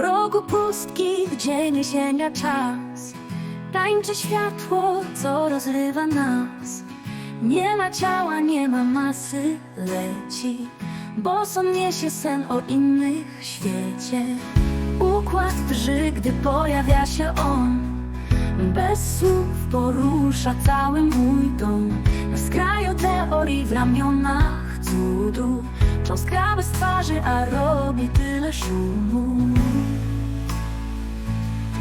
mroku pustki, gdzie nie sięga czas. Tańczy światło, co rozrywa nas. Nie ma ciała, nie ma masy, leci Bo son niesie sen o innych świecie. Układ drży, gdy pojawia się on. Bez słów porusza cały mój dom. Na skraju teorii w ramionach cudu. Cząstka bez twarzy, a robi tyle szumu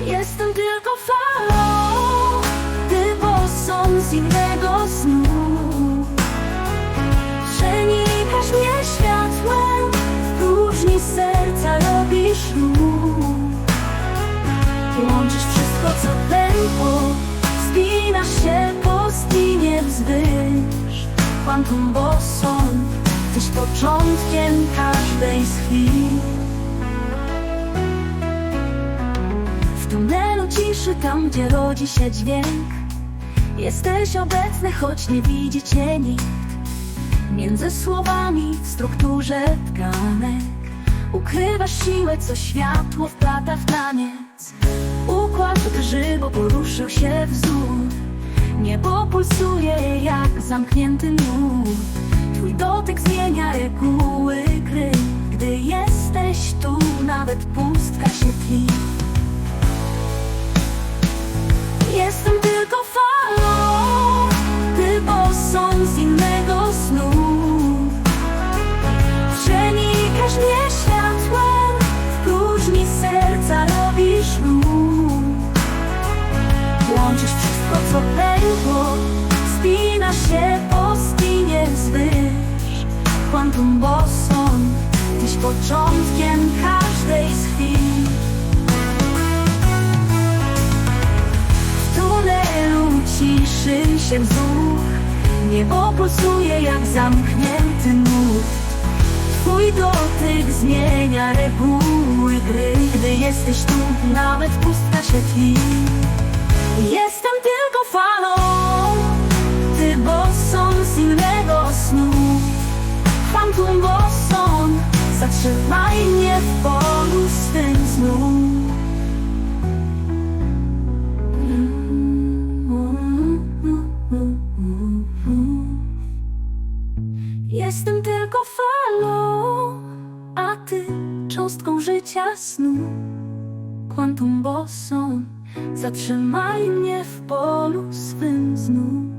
Jestem tylko falą Ty boson z innego snu. Przenikasz mnie światłem W próżni serca robisz ruch. Łączysz wszystko co pękło Spinasz się po stinie wzwyż. Quantum boson Tyś początkiem każdej z chwil ciszy, tam gdzie rodzi się dźwięk. Jesteś obecny, choć nie widzi cię nikt. Między słowami w strukturze tkanek Ukrywasz siłę, co światło wplata w taniec. Układ drży, poruszył się wzór. Niebo pulsuje jak zamknięty nurt Twój dotyk zmienia reguły gry. Gdy jesteś tu, nawet pustka się tli Quantum boson Tyś początkiem każdej z chwil. W tunelu ciszy się wzór Niebo pulsuje jak zamknięty nurt. Twój dotyk zmienia reguły gry Gdy jesteś tu, nawet pustka się tli falą, a ty cząstką życia snu. Quantum boson, zatrzymaj mnie w polu swym znów.